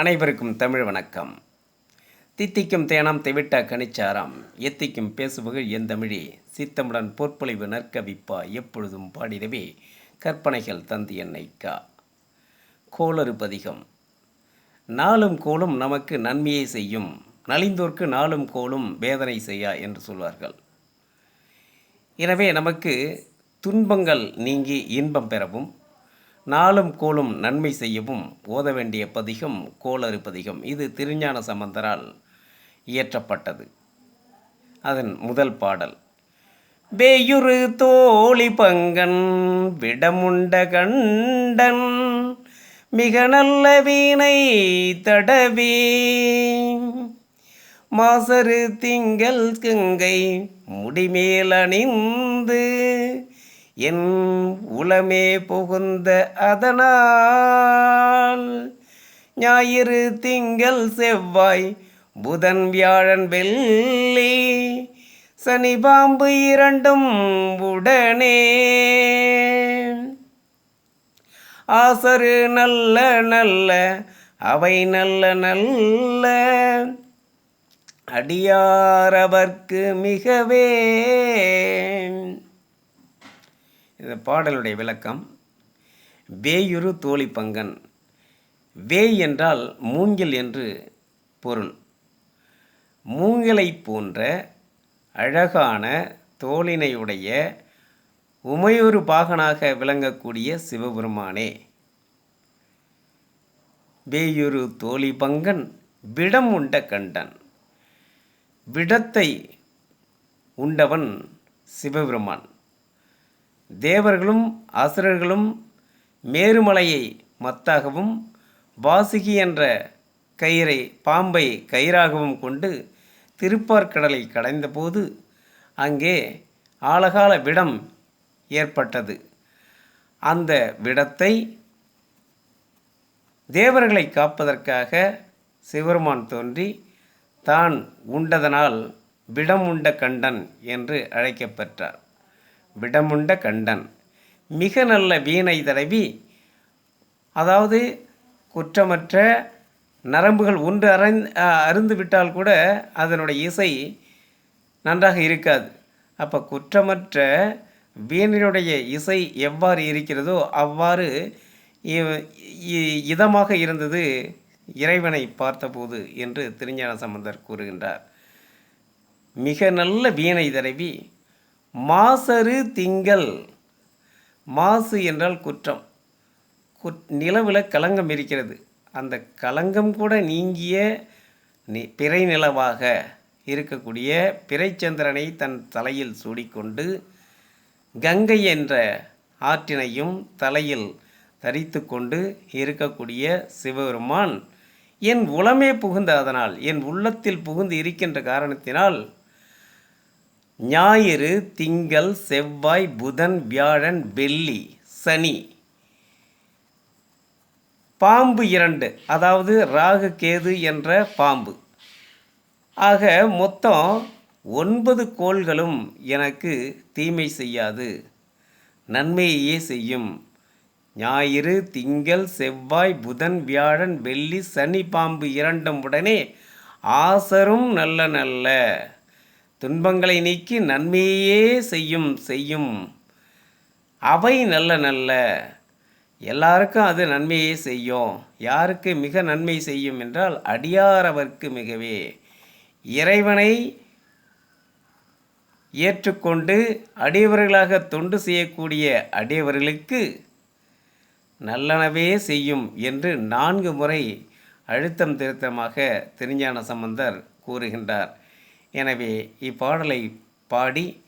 அனைவருக்கும் தமிழ் வணக்கம். தித்திக்கும் தேனாம் தெவிட்டா கனிச்சாராம் எத்திக்கும் பேசுபுகள் என் தமிழே சித்தமுடன் பொற்பொழிவு நற்கவிப்பா எப்பொழுதும் பாடிடவே கற்பனைகள் தந்து என்னை கா. கோளறு பதிகம். நாளும் கோளும் நமக்கு நன்மையை செய்யும் நலிந்தோர்க்கு நாளும் கோளும் வேதனை செய்யா என்று சொல்வார்கள். எனவே நமக்கு துன்பங்கள் நீங்கி இன்பம் பெறவும் நாளும் கோளும் நன்மை செய்யவும் ஓத வேண்டிய பதிகம் கோளறு பதிகம். இது திருஞான சம்பந்தரால் இயற்றப்பட்டது. அதன் முதல் பாடல் வேயுறு தோழி பங்கன் விடமுண்ட கண்டன் மிக நல்ல வீணை தடவி மாசரு திங்கள் கங்கை முடிமேல் அணிந்து என் உளமே புகுந்த அதனால் ஞாயிறு திங்கள் செவ்வாய் புதன் வியாழன் வெள்ளி சனி பாம்பு இரண்டும் உடனே. ஆசரு நல்ல நல்ல அவை நல்ல நல்ல அடியாரவர்க்கு மிகவே. இந்த பாடலுடைய விளக்கம் வேயுரு தோழி பங்கன் வேய் என்றால் மூங்கில் என்று பொருள். மூங்கிலை போன்ற அழகான தோளினையுடைய உமையொரு பாகனாக விளங்கக்கூடிய சிவபெருமானே வேயுரு தோழி பங்கன் விடம் உண்ட கண்டன் விடத்தை உண்டவன் சிவபெருமான். தேவர்களும் அசுரர்களும் மேருமலையை மத்தாகவும் வாசுகி என்ற கயிறை பாம்பை கயிறாகவும் கொண்டு திருப்பார்கடலை கடைந்தபோது அங்கே ஆழகால விடம் ஏற்பட்டது. அந்த விடத்தை தேவர்களை காப்பதற்காக சிவருமான் தோன்றி தான் உண்டதனால் விடம் உண்ட கண்டன் என்று அழைக்கப்பெற்றார். விடமுண்ட கண்டன். மிக நல்ல வீணை தடவி அதாவது குற்றமற்ற நரம்புகள் ஒன்று அரை அருந்து விட்டால் கூட அதனுடைய இசை நன்றாக இருக்காது. அப்போ குற்றமற்ற வீணினுடைய இசை எவ்வாறு இருக்கிறதோ அவ்வாறு இதமாக இருந்தது இறைவனை பார்த்தபோது என்று திருஞான சம்பந்தர் கூறுகின்றார். மிக நல்ல வீணை தடவி மாசரு திங்கள். மாசு என்றால் குற்றம். குட் நிலவில் களங்கம் இருக்கிறது. அந்த களங்கம் கூட நீங்கிய நி பிறை நிலவாக இருக்கக்கூடிய பிறைச்சந்திரனை தன் தலையில் சூடிக்கொண்டு கங்கை என்ற ஆற்றினையும் தலையில் தரித்து கொண்டு இருக்கக்கூடிய சிவபெருமான் என் உளமே புகுந்த அதனால் என் உள்ளத்தில் புகுந்து இருக்கின்ற காரணத்தினால் ஞாயிறு திங்கள் செவ்வாய் புதன் வியாழன் வெள்ளி சனி. பாம்பு இரண்டு அதாவது ராகு கேது என்ற பாம்பு. ஆக மொத்தம் ஒன்பது கோள்களும் எனக்கு தீமை செய்யாது. நன்மையையே செய்யும். ஞாயிறு திங்கள் செவ்வாய் புதன் வியாழன் வெள்ளி சனி பாம்பு இரண்டும் உடனே ஆசரும் நல்ல நல்ல. துன்பங்களை நீக்கி நன்மையே செய்யும் செய்யும். அவை நல்ல நல்ல. எல்லாருக்கும் அது நன்மையே செய்யும். யாருக்கு மிக நன்மை செய்யும் என்றால் அடியாரவர்க்கு மிகவே. இறைவனை ஏற்றுக்கொண்டு அடியவர்களாக தொண்டு செய்யக்கூடிய அடியவர்களுக்கு நல்லனவே செய்யும் என்று நான்கு முறை அழுத்தம் திருத்தமாக திருஞான சம்பந்தர் கூறுகின்றார். எனவே இப்பாடலை பாடி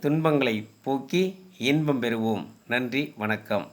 துன்பங்களை போக்கி இன்பம் பெறுவோம். நன்றி வணக்கம்.